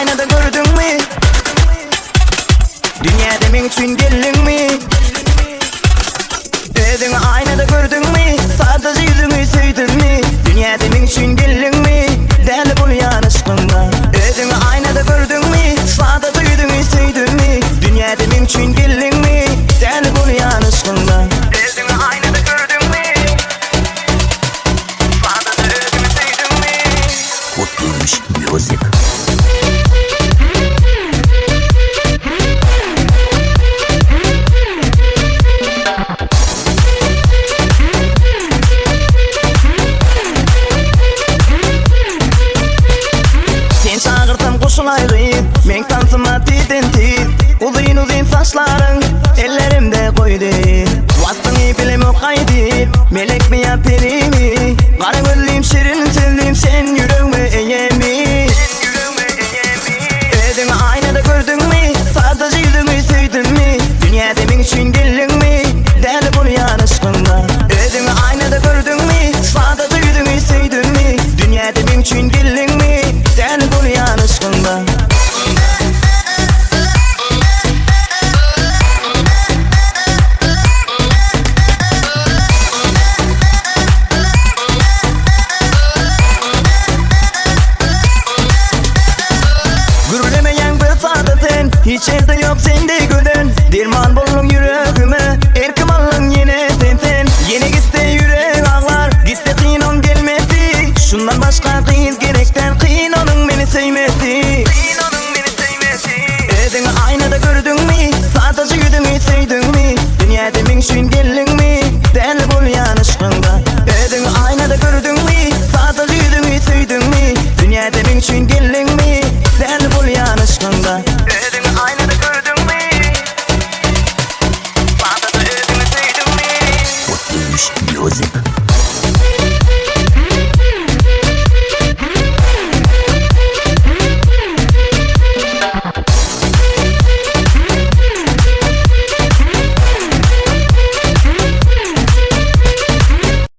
Aynada gördün mü? Dünya demin için geldin mi? Dedin aynada gördün mü? Sadece yüzünü sevdin mi? Dünya demin için geldin çağırtım kuşulayım Men tantıma tiden tit Uzun uzun saçların. Ellerimde koydu Vattını bilim o kaydı Melek mi ya peri mi? Kara gözlüyüm şirin sevdim Sen yüreğime eğe mi Edin aynada gördün mü? Sadece yüzümü sevdin mi? Dünya demin için geldin evde yok sende gülün. Dirman buldun yüreğime Erkim alın yine senden Yine gitti yürek ağlar Gitti kıyın on gelmedi. Şundan başka kıyız gerekten Kıyın onun beni sevmesi. Edin aynada gördün mü? Sadece yüzünü sevdin mi? Dünya demin için geldin mi? Deli bul yanışkında